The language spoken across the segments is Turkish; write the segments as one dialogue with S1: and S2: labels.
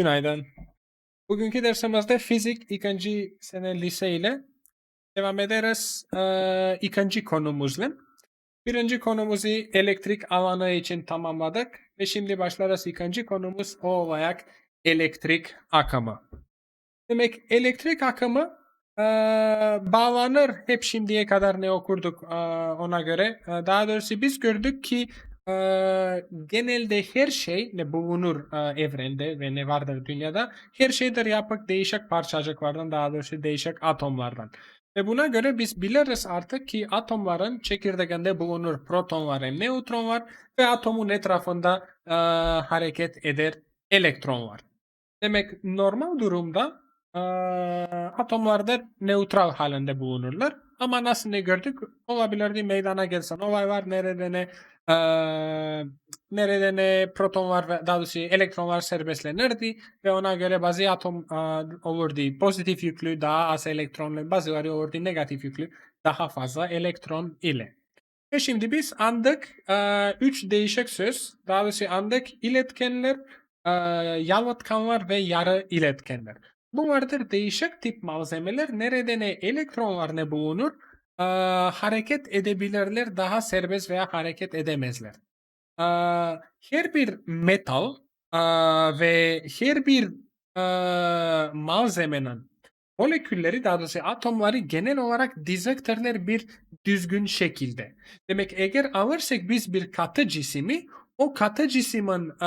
S1: Günaydın. Bugünkü dersimizde fizik ikinci sene lise ile devam ederiz ee, ikinci konumuzla. Birinci konumuzu elektrik alanı için tamamladık ve şimdi başlarız ikinci konumuz o olarak elektrik akımı. Demek elektrik akımı ee, bağlanır hep şimdiye kadar ne okurduk ee, ona göre. Ee, daha doğrusu biz gördük ki genelde her şey ne bulunur ee, evrende ve ne vardır dünyada her şeydir yapık değişik parçacıklardan daha doğrusu değişik atomlardan. Ve buna göre biz biliriz artık ki atomların çekirdeğinde bulunur proton var ve nötron var ve atomun etrafında ee, hareket eder elektron var. Demek normal durumda ee, atomlarda neutral halinde bulunurlar. Ama nasıl ne gördük? Olabilirdi meydana gelsen olay var nerede ne ee, nerede ne proton var ve daha doğrusu elektronlar serbestlenirdi ve ona göre bazı atom e, olurdu pozitif yüklü daha az elektronlu bazıları olurdu negatif yüklü daha fazla elektron ile. Ve şimdi biz andık e, üç değişik söz daha doğrusu andık iletkenler e, yalıtkanlar ve yarı iletkenler. Bunlardır değişik tip malzemeler nerede ne elektronlar ne bulunur ee, hareket edebilirler daha serbest veya hareket edemezler. Ee, her bir metal ee, ve her bir ee, malzemenin molekülleri daha doğrusu atomları genel olarak dizektirler bir düzgün şekilde. Demek eğer alırsak biz bir katı cisimi o katı cismin ee,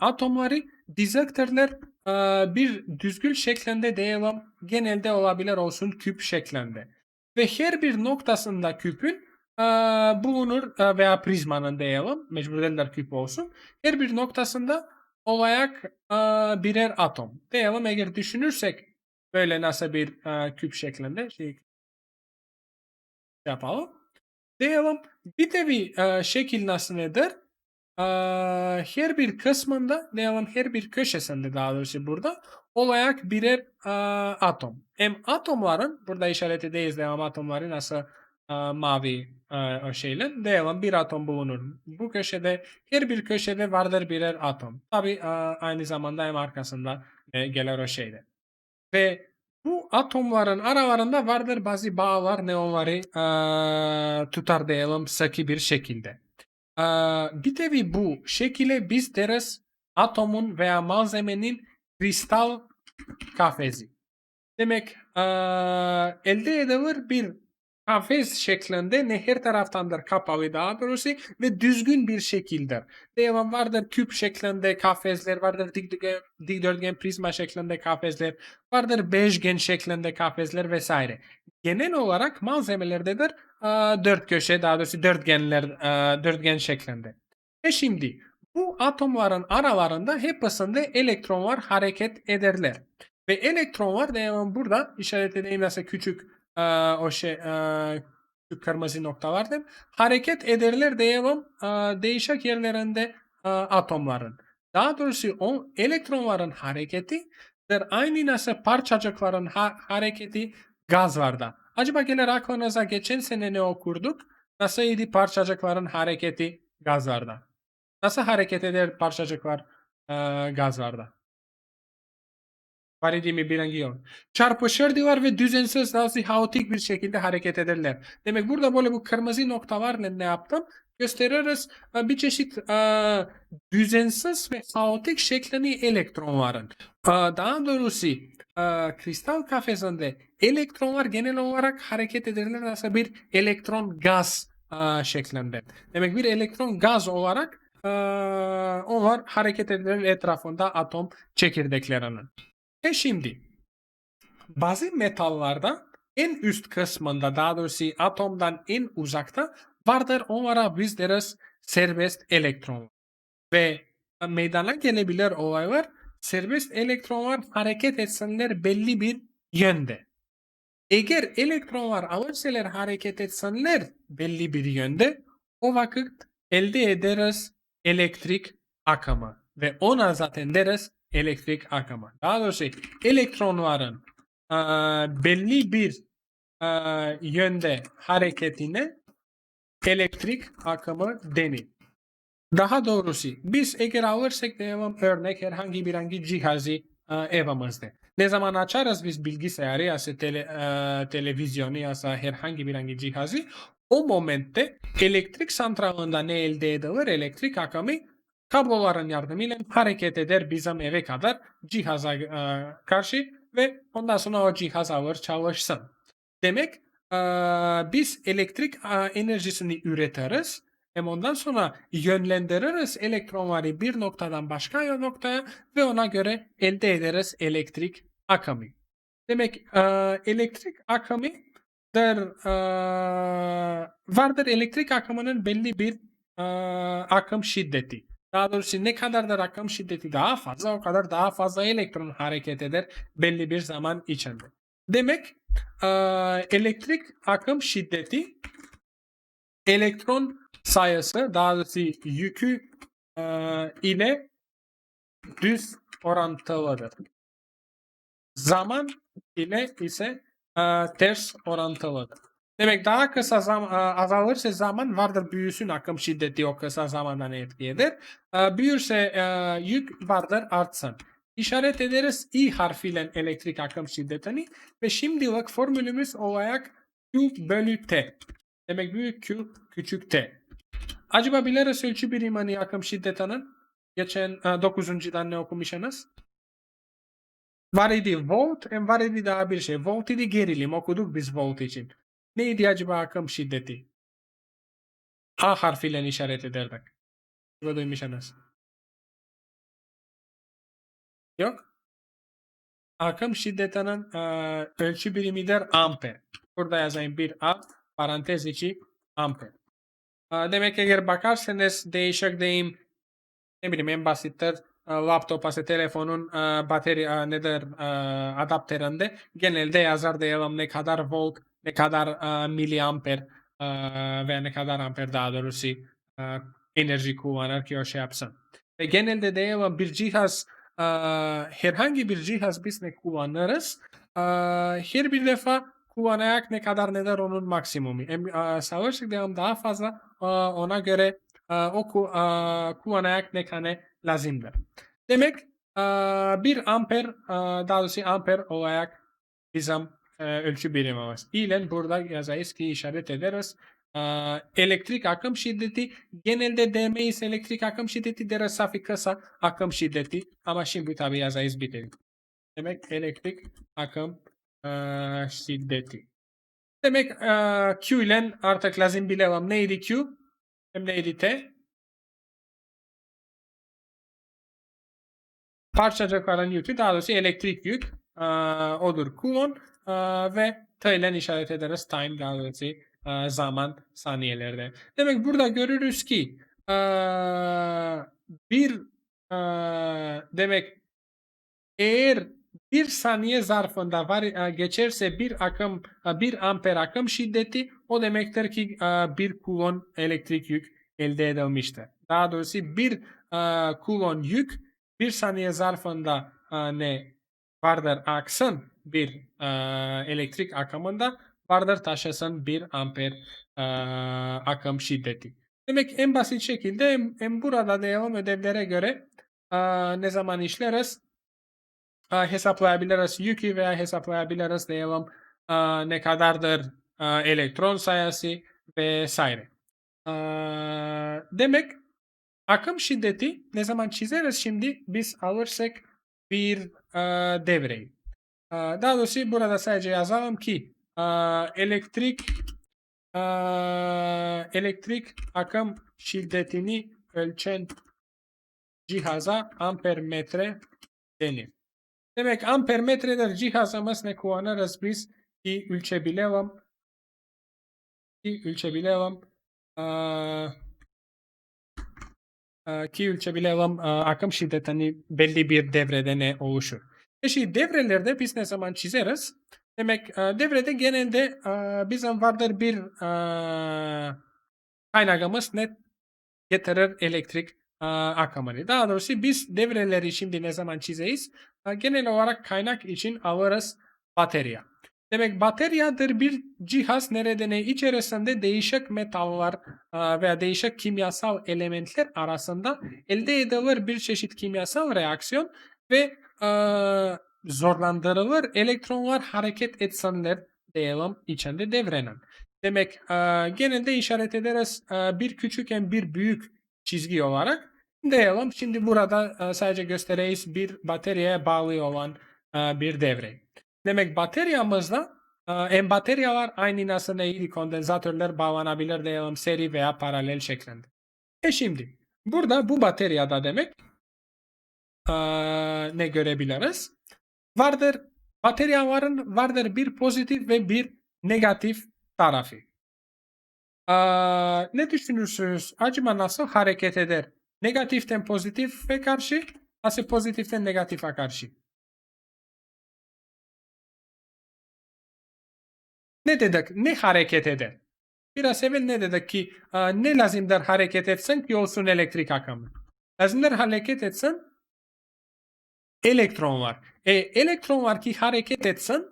S1: atomları dizektirler ee, bir düzgün şeklinde diyelim genelde olabilir olsun küp şeklinde ve her bir noktasında küpün bulunur veya prizmanın diyelim mecbur değiller küp olsun. Her bir noktasında olarak e, birer atom. Diyelim eğer düşünürsek böyle nasıl bir küp şeklinde şey yapalım. Diyelim bir nevi e, şekil nasıl nedir? E, her bir kısmında diyelim her bir köşesinde daha doğrusu burada olarak birer e, atom. Hem atomların burada işareti değizleyen atomları nasıl e, mavi e, o şeyle diyelim bir atom bulunur. Bu köşede her bir köşede vardır birer atom. Tabi aynı zamanda hem arkasında gelir o şeyde. Ve bu atomların aralarında vardır bazı bağlar ne onları tutar diyelim sıkı bir şekilde. Bir tabi bu şekilde biz deriz atomun veya malzemenin kristal kafesi. Demek elde edilir bir kafes şeklinde ne her taraftandır kapalı daha doğrusu ve düzgün bir şekilde. Devam vardır küp şeklinde kafesler, vardır dikdörtgen, dikdörtgen prizma şeklinde kafesler, vardır beşgen şeklinde kafesler vesaire. Genel olarak malzemelerdedir dört köşe daha doğrusu dörtgenler, dörtgen şeklinde. E şimdi bu atomların aralarında hepsinde elektronlar hareket ederler. Ve elektronlar devam burada işaret edeyim mesela küçük e, o şey e, kırmızı noktalardır. Hareket ederler devam değişik yerlerinde atomların. Daha doğrusu o elektronların hareketi aynı nasıl parçacıkların ha hareketi gazlarda. Acaba gelir aklınıza geçen sene ne okurduk? Nasıl parçacıkların hareketi gazlarda? Nasıl hareket eder parçacıklar e, gazlarda? Varidimi bilingiyor. Çarpışırdılar ve düzensiz nasıl haotik bir şekilde hareket ederler. Demek burada böyle bu kırmızı noktalarla ne yaptım? Gösteririz e, bir çeşit e, düzensiz ve haotik şeklini elektronların. E, daha doğrusu e, kristal kafesinde elektronlar genel olarak hareket ederler nasıl bir elektron gaz e, şeklinde. Demek bir elektron gaz olarak ee, onlar hareket eden etrafında atom çekirdeklerinin. E şimdi bazı metallarda en üst kısmında daha doğrusu atomdan en uzakta vardır onlara biz deriz serbest elektron. Ve meydana gelebilir olaylar serbest elektronlar hareket etsinler belli bir yönde. Eğer elektronlar alırsalar hareket etsinler belli bir yönde o vakit elde ederiz elektrik akımı ve ona zaten deriz elektrik akımı. Daha doğrusu elektronların e, belli bir e, yönde hareketine elektrik akımı denir. Daha doğrusu biz eğer alırsak diyelim örnek herhangi bir hangi cihazı e, evimizde. Ne zaman açarız biz bilgisayarı ya da tele, e, televizyonu ya da herhangi bir hangi cihazı o momentte elektrik santralında ne elde edilir? Elektrik akımı kabloların yardımıyla hareket eder bizim eve kadar cihaza e, karşı ve ondan sonra o cihaz alır çalışsın. Demek e, biz elektrik e, enerjisini üretiriz hem ondan sonra yönlendiririz elektronları bir noktadan başka noktaya ve ona göre elde ederiz elektrik akımı. Demek e, elektrik akımı der, e, vardır elektrik akımının belli bir e, akım şiddeti. Daha doğrusu ne kadar da akım şiddeti daha fazla o kadar daha fazla elektron hareket eder belli bir zaman içinde. Demek elektrik akım şiddeti elektron sayısı daha doğrusu yükü ile düz orantılıdır. Zaman ile ise ters orantılıdır. Demek daha kısa zaman azalırsa zaman vardır büyüsün akım şiddeti o kısa zamandan etki eder. E, büyürse e, yük vardır artsın. İşaret ederiz i harfiyle elektrik akım şiddetini ve şimdilik formülümüz olarak Q bölü T. Demek büyük Q küçük T. Acaba biliriz ölçü birimini akım şiddetinin? Geçen e, 9. ne okumuşsunuz? Var idi volt var idi daha bir şey. Volt idi gerilim okuduk biz volt için. Neydi acaba akım şiddeti? A harfiyle işaret ederdik. Acaba duymuşsunuz? Yok. Akım şiddetinin e, ölçü birimidir amper. Burada yazayım bir A parantez içi amper. E, demek ki eğer bakarsanız değişik deyim ne bileyim en basittir laptop ise telefonun e, bateri e, nedir e, adapterinde genelde yazar diyelim ne kadar volt ne kadar e, miliamper e, ve ne kadar amper daha doğrusu e, enerji kullanır ki o şey yapsın. Ve genelde diyelim bir cihaz e, herhangi bir cihaz biz ne kullanırız e, her bir defa kullanarak ne kadar nedir onun maksimumu. E, savaştık diyelim daha fazla e, ona göre e, o ku, e, kullanarak ne kadar lazımdır. Demek e, bir amper e, daha doğrusu amper olarak bizim e, ölçü birimimiz. İlen burada yazayız ki işaret ederiz. E, elektrik akım şiddeti genelde demeyiz elektrik akım şiddeti deriz safi kısa akım şiddeti ama şimdi tabi yazayız bitelim. Demek elektrik akım e, şiddeti. Demek Q ile artık lazım bilelim neydi Q hem neydi T. Parçacık olan yükü daha doğrusu elektrik yük e, odur kulon ve T işaret ederiz time e, zaman saniyelerde. Demek burada görürüz ki e, bir e, demek eğer bir saniye zarfında var e, geçerse bir akım bir amper akım şiddeti o demektir ki bir kulon elektrik yük elde edilmiştir. Daha doğrusu bir kulon yük bir saniye zarfında ne vardır aksın bir e, elektrik akımında vardır taşısın bir amper e, akım şiddeti. Demek en basit şekilde hem, hem burada devam ödevlere göre e, ne zaman işleriz e, hesaplayabiliriz yükü veya hesaplayabiliriz diyelim e, ne kadardır e, elektron sayısı vesaire. E, demek akım şiddeti ne zaman çizeriz şimdi biz alırsak bir e, devreyi. E, daha doğrusu burada sadece yazalım ki e, elektrik e, elektrik akım şiddetini ölçen cihaza ampermetre denir. Demek ampermetredir cihazımız ne kullanırız biz ki ölçebilelim ki ölçebilelim ee, ki ölçebilelim akım şiddetini belli bir devrede ne oluşur. E şimdi devrelerde biz ne zaman çizeriz? Demek devrede genelde bizim vardır bir kaynağımız ne getirir elektrik akımını. Daha doğrusu biz devreleri şimdi ne zaman çizeyiz? Genel olarak kaynak için alırız batarya. Demek bataryadır bir cihaz nereden içerisinde değişik metaller e, veya değişik kimyasal elementler arasında elde edilir bir çeşit kimyasal reaksiyon ve e, zorlandırılır elektronlar hareket etsinler diyelim içinde devrenen. Demek e, genelde işaret ederiz e, bir küçükken bir büyük çizgi olarak diyelim. Şimdi burada sadece göstereyim bir bataryaya bağlı olan bir devre. Demek bataryamızda en bataryalar aynı nasıl neydi kondensatörler bağlanabilir diyelim seri veya paralel şeklinde. E şimdi burada bu bataryada demek e, ne görebiliriz? Vardır bataryaların vardır bir pozitif ve bir negatif tarafı. E, ne düşünürsünüz? Acaba nasıl hareket eder? Negatiften pozitife karşı, nasıl pozitiften negatife karşı? Ne dedik? Ne hareket eder? Biraz evvel ne dedik ki ne lazımdır hareket etsin ki olsun elektrik akımı? Lazımdır hareket etsin elektron var. E, elektron var ki hareket etsin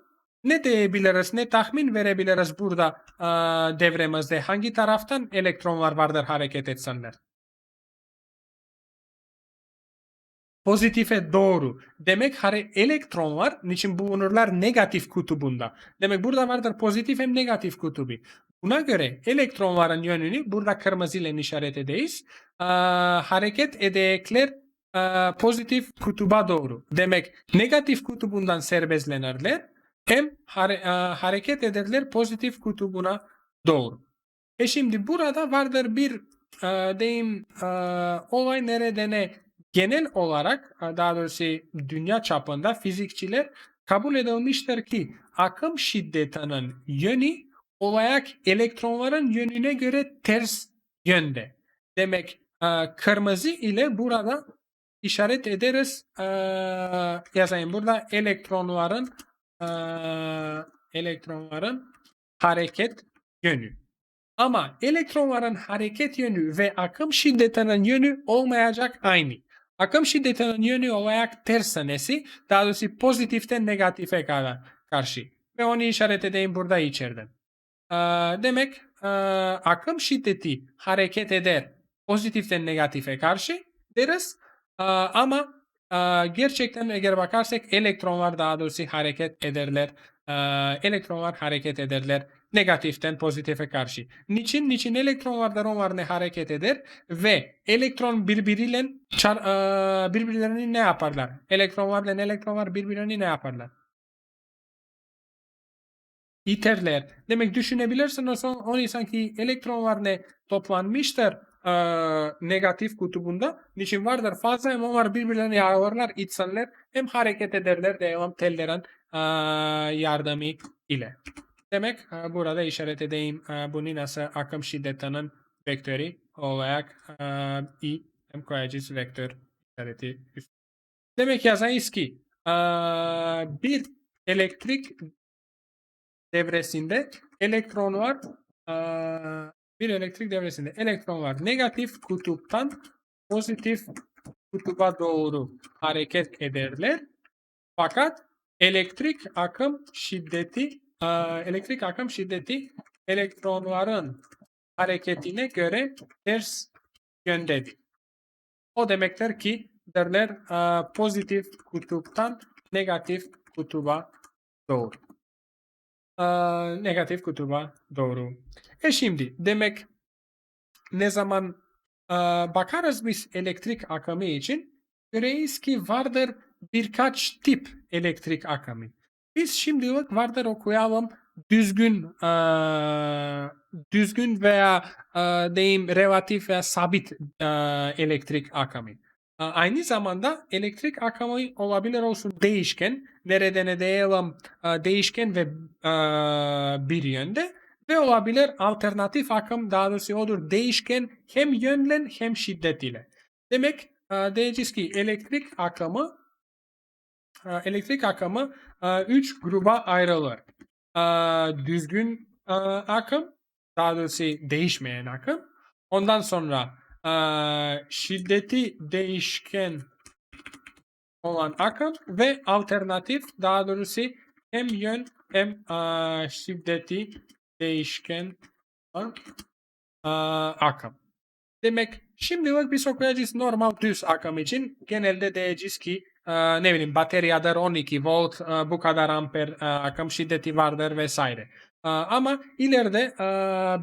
S1: ne diyebiliriz, ne tahmin verebiliriz burada e, devremizde? Hangi taraftan elektronlar vardır hareket etsinler? Pozitife doğru. Demek hare elektron var. Niçin bulunurlar negatif kutubunda. Demek burada vardır pozitif hem negatif kutubu. Buna göre elektronların yönünü burada kırmızı işaret edeyiz. Ee, hareket edecekler e, pozitif kutuba doğru. Demek negatif kutubundan serbestlenirler. Hem hare, e, hareket ederler pozitif kutubuna doğru. E şimdi burada vardır bir e, deyim e, olay nereden genel olarak daha doğrusu dünya çapında fizikçiler kabul edilmiştir ki akım şiddetinin yönü olarak elektronların yönüne göre ters yönde. Demek kırmızı ile burada işaret ederiz. Yazayım burada elektronların elektronların hareket yönü. Ama elektronların hareket yönü ve akım şiddetinin yönü olmayacak aynı. Akım şiddetinin yönü olarak ters tanesi, daha doğrusu pozitiften negatife karşı. Ve onu işaret edeyim burada içeriden. Ee, demek e, akım şiddeti hareket eder pozitiften negatife karşı deriz. Ee, ama e, gerçekten eğer bakarsak elektronlar daha doğrusu hareket ederler. Ee, elektronlar hareket ederler negatiften pozitife karşı. Niçin? Niçin elektronlar daronlarına hareket eder ve elektron birbiriyle çar, e, birbirlerini ne yaparlar? Elektronlarla elektronlar birbirlerini ne yaparlar? İterler. Demek düşünebilirsiniz onu sanki elektronlar ne toplanmıştır e, negatif kutubunda. Niçin vardır? Fazla hem onlar birbirlerini yağlarlar, içsenler hem hareket ederler devam tellerin e, yardımı ile. Demek burada işaret edeyim bunu nasıl akım şiddetinin vektörü olarak i koyacağız vektör işareti. Demek yazayız ki bir elektrik devresinde elektron var bir elektrik devresinde elektron var negatif kutuptan pozitif kutuba doğru hareket ederler. Fakat elektrik akım şiddeti elektrik akım şiddeti elektronların hareketine göre ters yöndedir. O demektir ki derler pozitif kutuptan negatif kutuba doğru. Negatif kutuba doğru. E şimdi demek ne zaman bakarız biz elektrik akımı için göreyiz ki vardır birkaç tip elektrik akımı. Biz şimdilik vardır okuyalım düzgün e, düzgün veya e, deyim relatif veya sabit e, elektrik akımı. E, aynı zamanda elektrik akımı olabilir olsun değişken. Nereden diyelim e, değişken ve e, bir yönde ve olabilir alternatif akım daha doğrusu odur değişken hem yönlen hem şiddet ile. Demek e, diyeceğiz ki elektrik akımı elektrik akımı 3 e, gruba ayrılır. E, düzgün akım, daha doğrusu değişmeyen akım. Ondan sonra şiddeti değişken olan akım ve alternatif daha doğrusu hem yön hem şiddeti değişken akım. Demek şimdilik biz okuyacağız normal düz akım için. Genelde diyeceğiz ki ne bileyim bateriyadır 12 volt eee, bu kadar amper eee, akım şiddeti vardır vesaire. Eee, ama ileride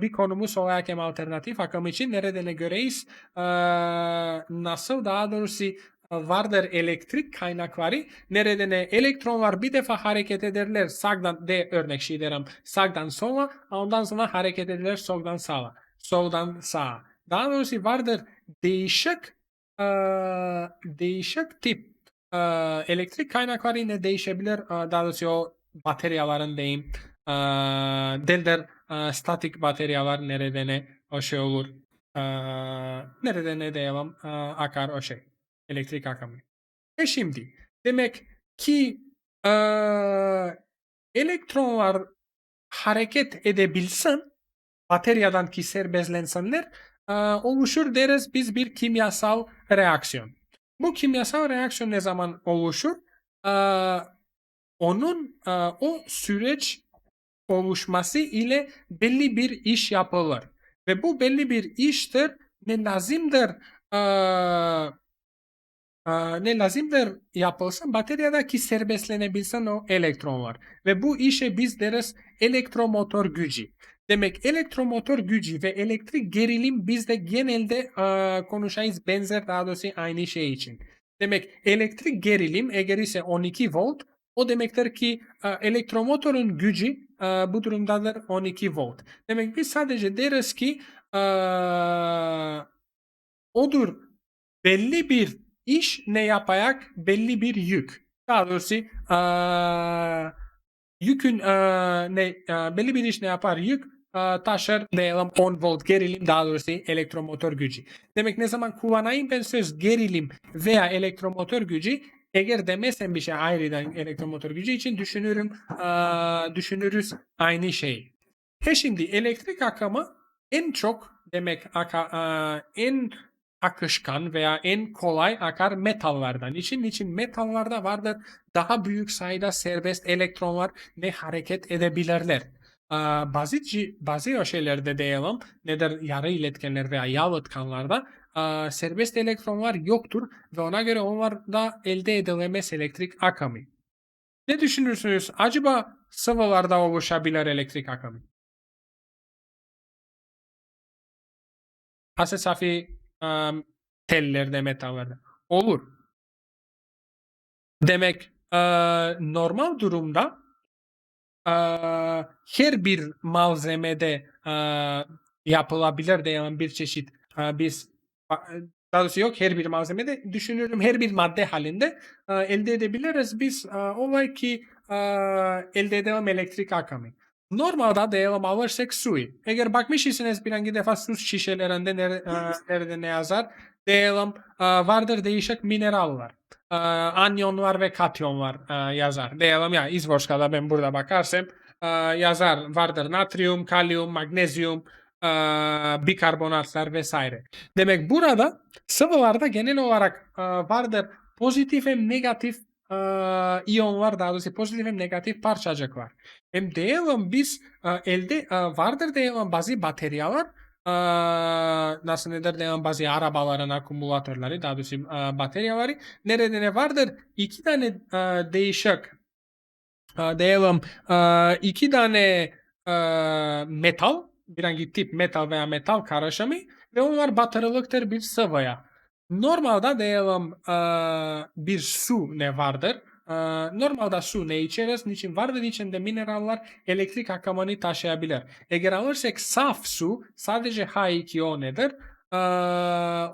S1: bir konumuz olarak hem alternatif akım için nereden göreyiz? Nasıl daha doğrusu vardır elektrik kaynakları nereden elektronlar bir defa hareket ederler sağdan de örnek şey derim sağdan sola ondan sonra hareket ederler soldan sağa soldan sağa daha doğrusu vardır değişik değişik tip elektrik kaynakları yine değişebilir daha doğrusu o bataryaların diyeyim delder statik bataryalar nereden o şey olur eee nereden ne eee, akar o şey elektrik akımı. E şimdi demek ki elektronlar hareket edebilsin bataryadan ki serbestlensinler oluşur deriz biz bir kimyasal reaksiyon. Bu kimyasal reaksiyon ne zaman oluşur? Eee, onun eee, o süreç oluşması ile belli bir iş yapılır. Ve bu belli bir iştir ne lazımdır Eee, ne lazımdır yapılsın? Bataryadaki serbestlenebilsin o elektronlar. Ve bu işe biz deriz elektromotor gücü. Demek elektromotor gücü ve elektrik gerilim bizde genelde eee konuşayız benzer daha doğrusu aynı şey için. Demek elektrik gerilim eğer ise 12 volt o demektir ki eee, elektromotorun gücü eee, bu durumdadır 12 volt. Demek biz sadece deriz ki eee odur belli bir iş ne yapayak belli bir yük. Daha doğrusu eee, yükün eee, ne eee, belli bir iş ne yapar yük taşır diyelim 10 volt gerilim daha doğrusu elektromotor gücü. Demek ne zaman kullanayım ben söz gerilim veya elektromotor gücü eğer demesem bir şey ayrıdan elektromotor gücü için düşünürüm eee, düşünürüz aynı şey. He şimdi elektrik akımı en çok demek aka, eee, en akışkan veya en kolay akar metallardan. İçin için metallarda vardır daha büyük sayıda serbest elektronlar ne hareket edebilirler. Bazı bazı şeylerde diyelim nedir yarı iletkenler veya yalıtkanlarda aa, serbest elektronlar yoktur ve ona göre onlarda elde edilemez elektrik akımı. Ne düşünürsünüz? Acaba sıvılarda oluşabilir elektrik akımı? Hase safi em, tellerde, metallerde. Olur. Demek e, normal durumda her bir malzemede e, yapılabilir diyelim bir çeşit biz daha doğrusu yok her bir malzemede düşünüyorum her bir madde halinde elde edebiliriz biz olay ki elde edelim elektrik akımı. Normalde diyelim alırsak suyu. Eğer bakmışsınız bir hangi defa su şişelerinde nere, e, nerede ne yazar? Diyelim vardır değişik mineraller. E, Anyon var ve katyon var e, yazar. Diyelim ya İzvorska'da ben burada bakarsam e, yazar vardır natrium, kalyum, magnezyum, e, bikarbonatlar vesaire. Demek burada sıvılarda genel olarak e, vardır pozitif hem negatif e, iyonlar daha doğrusu pozitif hem negatif parçacıklar. Hem diyelim biz e, elde e, vardır diyelim bazı bataryalar e, nasıl nedir diyelim bazı arabaların akumulatörleri daha doğrusu e, bataryaları nerede ne vardır iki tane e, değişik e, diyelim e, iki tane e, metal bir hangi tip metal veya metal karışımı ve onlar batırılıktır bir sıvıya. Normalde diyelim e, bir su ne vardır? E, normalde su ne içeriz? Niçin vardır içinde mineraller elektrik akımını taşıyabilir. Eğer alırsak saf su sadece H2O nedir? E,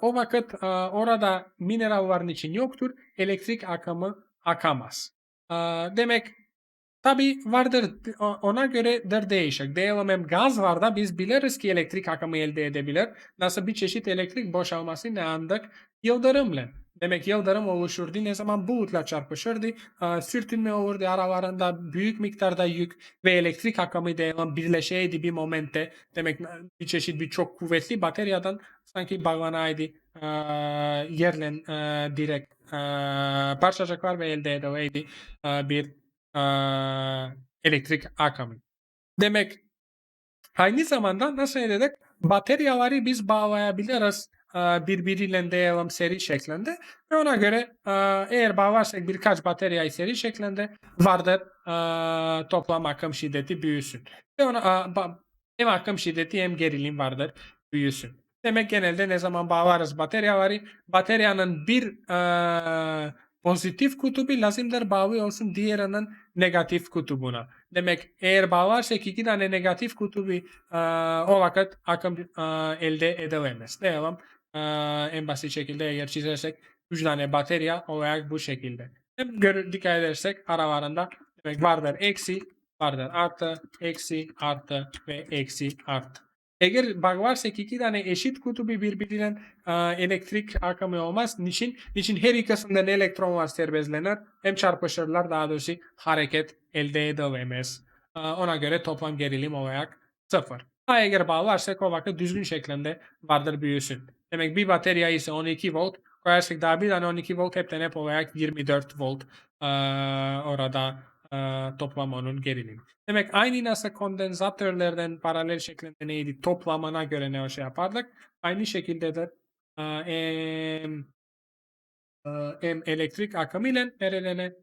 S1: o vakit e, orada mineraller için yoktur. Elektrik akımı akamaz. E, demek Tabi vardır ona göredir değişik. Diyelim hem gaz var da biz biliriz ki elektrik akımı elde edebilir. Nasıl bir çeşit elektrik boşalması ne andık? Yıldırımla. Demek yıldırım oluşurdu. Ne zaman bulutla çarpışırdı. e, Sürtünme olurdu aralarında büyük miktarda yük ve elektrik akımı diyelim birleşeydi bir momente. Demek bir çeşit bir çok kuvvetli bataryadan sanki bağlanaydı e, yerle e, direkt e, parçacıklar ve elde edileydi e, bir e, elektrik akımı. Demek aynı zamanda nasıl dedik bataryaları biz bağlayabiliriz e, birbiriyle diyelim seri şeklinde ve ona göre e, eğer bağlarsak birkaç bataryayı seri şeklinde vardır e, toplam akım şiddeti büyüsün. Ve ona hem akım şiddeti hem gerilim vardır büyüsün. Demek genelde ne zaman bağlarız bataryaları bataryanın bir e, pozitif kutubu lazımdır bağlı olsun diğerinin negatif kutubuna. Demek eğer bağlarsak iki tane negatif kutubu e, o vakit akım e, elde edilemez. Diyelim e, en basit şekilde eğer çizersek 3 tane batarya olarak bu şekilde. Hem gör, dikkat edersek aralarında demek vardır eksi, vardır artı, eksi, artı ve eksi, artı. Eğer bağlarsak iki tane eşit kutubu birbirinden e, elektrik akımı olmaz. Niçin? Niçin her ikisinden elektronlar serbestlenir hem çarpışırlar daha doğrusu hareket elde edilemez. E, ona göre toplam gerilim olarak sıfır. Ha eğer bağlarsak o vakit düzgün şeklinde vardır büyüsün. Demek bir batarya ise 12 volt koyarsak daha bir tane 12 volt hepten hep olarak 24 volt e, orada e, toplam onun gerilimi. Demek aynı nasıl kondensatörlerden paralel şeklinde neydi toplamına göre ne o şey yapardık. Aynı şekilde de e, em, e, em elektrik akımı ile nerelene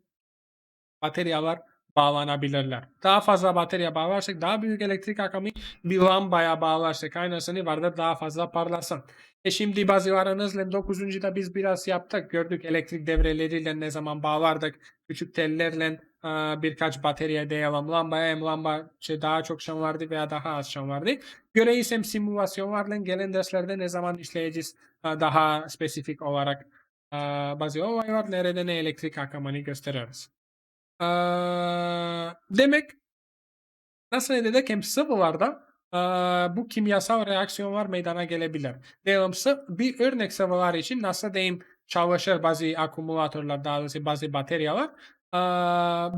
S1: bataryalar bağlanabilirler. Daha fazla batarya bağlarsak daha büyük elektrik akımı bir lambaya bağlarsak aynısını vardır daha fazla parlasın. E şimdi bazılarınızla 9. da biz biraz yaptık. Gördük elektrik devreleriyle ne zaman bağlardık. Küçük tellerle e, birkaç batarya diyelim lambaya hem lamba şey daha çok şan vardı veya daha az şan vardı. Göreyiz hem simülasyonlarla gelen derslerde ne zaman işleyeceğiz e, daha spesifik olarak e, bazı olaylar nerede ne elektrik akımını gösteririz. Demek nasıl hem sıvılarda ee, bu kimyasal reaksiyonlar meydana gelebilir. Diyelim sı- bir örnek sıvılar için nasıl diyeyim çalışır bazı akumulatörler daha doğrusu bazı bataryalar. Ee,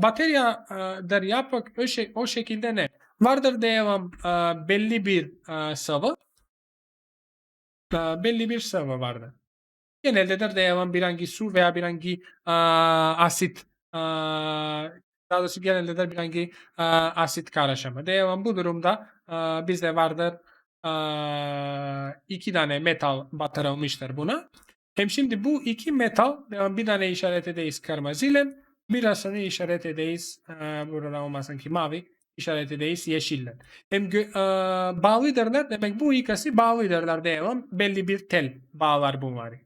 S1: bataryadır yapık o, şey, o şekilde ne? Vardır diyelim ee, belli bir ee, sıvı. Belli bir sıvı vardır. Genelde de diyelim bir hangi su veya bir hangi ee, asit daha doğrusu genelde de bir hangi asit karışımı. Diyelim bu durumda bizde vardır iki tane metal batırılmıştır buna. Hem şimdi bu iki metal bir tane işaret edeyiz kırmızı ile birazını işaret edeyiz burada olmasın ki mavi işaret edeyiz yeşille. Hem gö- bağlıdırlar demek bu ikisi bağlıdırlar diyelim belli bir tel bağlar bunları.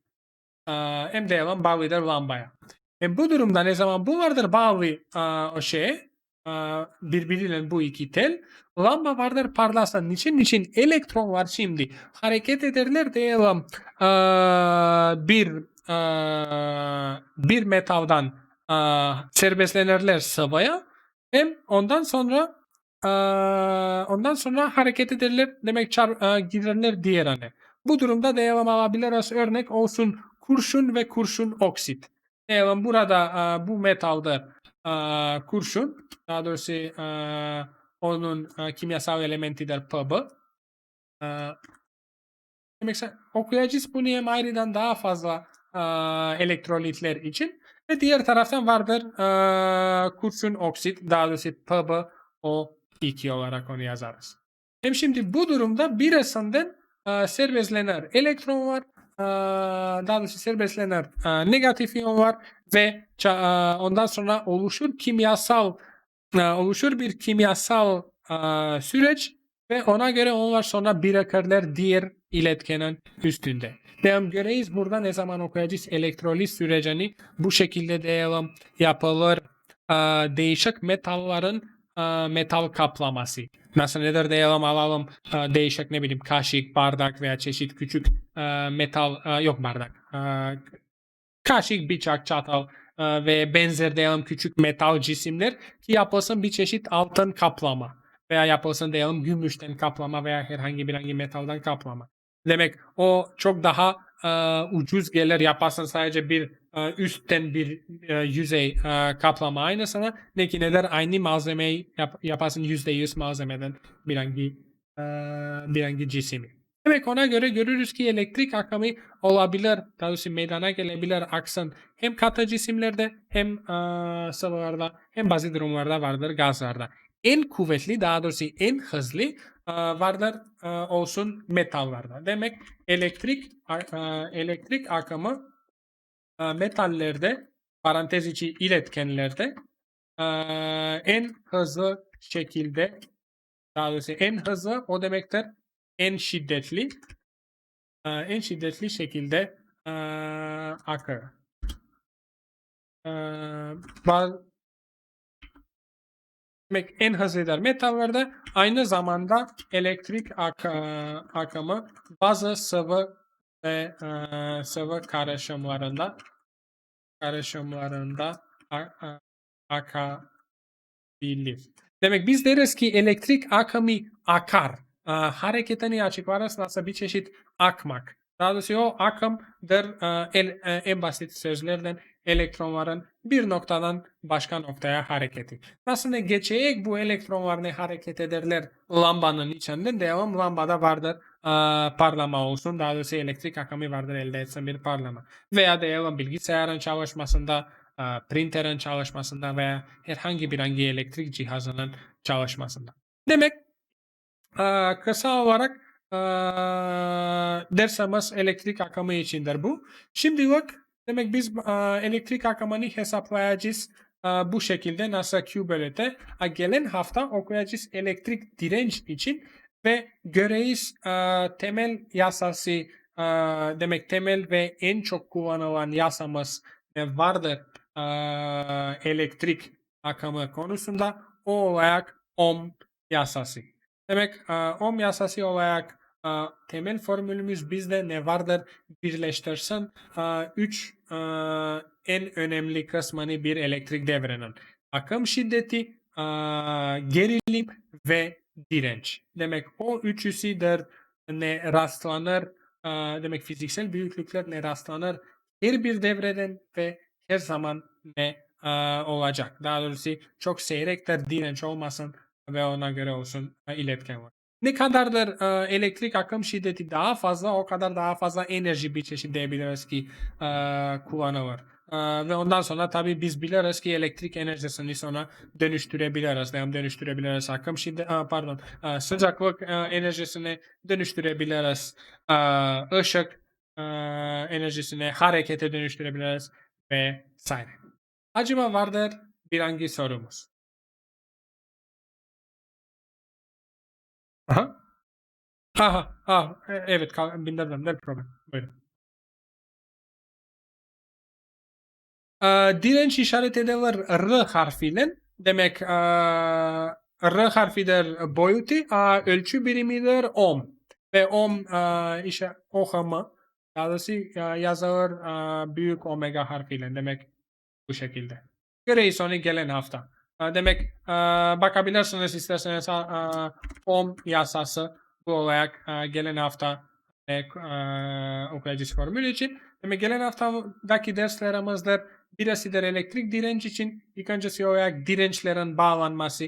S1: Hem diyelim bağlıdır lambaya. E bu durumda ne zaman bunlardır bağlı aa, o şeye aa, birbiriyle bu iki tel lamba vardır parlasın. Niçin? Niçin? Elektron var şimdi. Hareket ederler diyelim aa, bir aa, bir metaldan aa, serbestlenirler sıvıya hem ondan sonra aa, ondan sonra hareket ederler demek çar, aa, giderler diğerine. Bu durumda devam alabiliriz. Örnek olsun kurşun ve kurşun oksit. Burada e, bu metalda e, kurşun, daha doğrusu e, onun kimyasal elementidir Pb. Demek okuyacağız bunu hem ayrıdan daha fazla elektrolitler için. Ve diğer taraftan vardır kurşun oksit, daha doğrusu Pb O2 olarak onu yazarız. Hem şimdi bu durumda birisinden serbestlenir elektron var daha doğrusu serbestlenen negatif iyon var ve ondan sonra oluşur kimyasal oluşur bir kimyasal süreç ve ona göre onlar sonra bırakırlar diğer iletkenin üstünde. Devam göreyiz burada ne zaman okuyacağız elektrolit sürecini bu şekilde diyelim yapılır değişik metalların metal kaplaması. Nasıl nedir diyelim alalım değişik ne bileyim kaşık, bardak veya çeşit küçük metal yok bardak. Kaşık, bıçak, çatal ve benzer diyelim küçük metal cisimler ki yapılsın bir çeşit altın kaplama veya yapılsın diyelim gümüşten kaplama veya herhangi bir hangi metaldan kaplama. Demek o çok daha ucuz gelir yaparsın sadece bir üstten bir yüzey kaplama aynısına ne ki neler aynı malzemeyi yap, yaparsın yüzde yüz malzemeden bir hangi bir hangi cisimi. Demek ona göre görürüz ki elektrik akımı olabilir, daha doğrusu meydana gelebilir aksın. Hem katı cisimlerde hem eee, sıvılarda hem bazı durumlarda vardır gazlarda. En kuvvetli daha doğrusu en hızlı eee, vardır eee, olsun metallarda. Demek elektrik eee, elektrik akımı eee, metallerde parantez içi iletkenlerde en hızlı şekilde daha doğrusu en hızlı o demektir en şiddetli en şiddetli şekilde akar. Demek en hızlı eder metallerde aynı zamanda elektrik ak- akımı bazı sıvı ve eee, sıvı karışımlarında karışımlarında akabilir. Demek biz deriz ki elektrik akımı akar. Aa, hareketini açıklarız nasıl bir çeşit akmak. Daha doğrusu o akımdır aa, el- e, en basit sözlerden elektronların bir noktadan başka noktaya hareketi. Nasıl geçecek bu elektronlar ne hareket ederler lambanın içinde devam lambada vardır parlama olsun. Daha doğrusu elektrik akımı vardır elde etsin bir parlama. Veya diyelim bilgisayarın çalışmasında printerin çalışmasında veya herhangi bir hangi elektrik cihazının çalışmasında. Demek e, kısa olarak dersimiz elektrik akımı içindir bu. Şimdilik demek biz e, elektrik akımını hesaplayacağız e, bu şekilde NASA Q bölü T. E, Gelen hafta okuyacağız elektrik direnç için ve göreceğiz e, temel yasası e, demek temel ve en çok kullanılan yasamız ne vardır e, elektrik akımı konusunda o olarak Ohm yasası. Demek e, Ohm yasası olarak e, temel formülümüz bizde ne vardır? Birleştirsin e, üç en önemli kısmını bir elektrik devrenin. Akım şiddeti, gerilim ve direnç. Demek o üçüsüdür ne rastlanır demek fiziksel büyüklükler ne rastlanır her bir devreden ve her zaman ne olacak. Daha doğrusu çok seyrekler direnç olmasın ve ona göre olsun iletken var. Ne kadardır e, elektrik akım şiddeti daha fazla o kadar daha fazla enerji bir çeşit diyebiliriz ki e, kullanılır. E, ve ondan sonra tabii biz biliriz ki elektrik enerjisini sonra dönüştürebiliriz. Yani dönüştürebiliriz akım şiddet e, pardon e, sıcaklık e, enerjisini dönüştürebiliriz. E, ışık e, enerjisini harekete dönüştürebiliriz ve saire. Acaba vardır bir hangi sorumuz? Aha. Aha, aha, e- evet, bildirdim, ne problem. Buyurun. Ee, direnç işaret edilir R harfiyle. Demek ee, R harfidir boyutu, A ölçü birimidir ohm. Ve ohm ee, işe ohm'ı daha ee, yazılır ee, büyük omega harfiyle. Demek bu şekilde. Göreyiz onu gelen hafta. Ee, Demek ee, bakabilirsiniz isterseniz ee, ohm yasası bu olarak ee, gelen hafta ee, ee, okuyacağız formül için. Demek gelen haftadaki derslerimizde birisidir elektrik direnç için ilk öncesi olarak dirençlerin bağlanması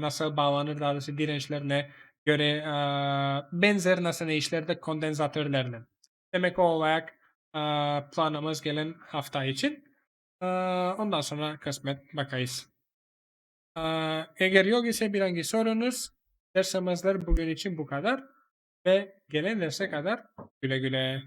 S1: nasıl bağlanır daha doğrusu dirençlerine göre benzer nasıl işlerde kondensatörlerle. Demek o olarak planımız gelen hafta için. Ondan sonra kısmet bakayız. Eğer yok ise bir hangi sorunuz dersimizler bugün için bu kadar ve gelen derse kadar güle güle.